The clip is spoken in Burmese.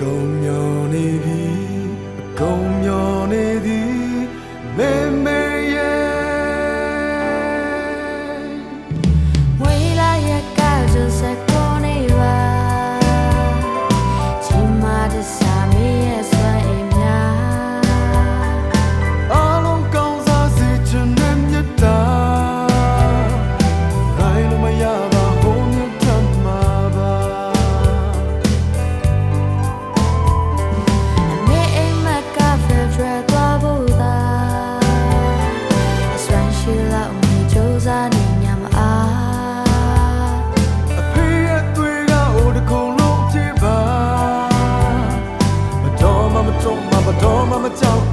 ကုန်မြော်နေပြီအကုန်မြော်နေသည်မေမေ စားနေညမအားအဖေရဲ့သွေးကအိုတခုလုံးကြည့်ပါမတော်မမတော်မမတော်မမကြောက်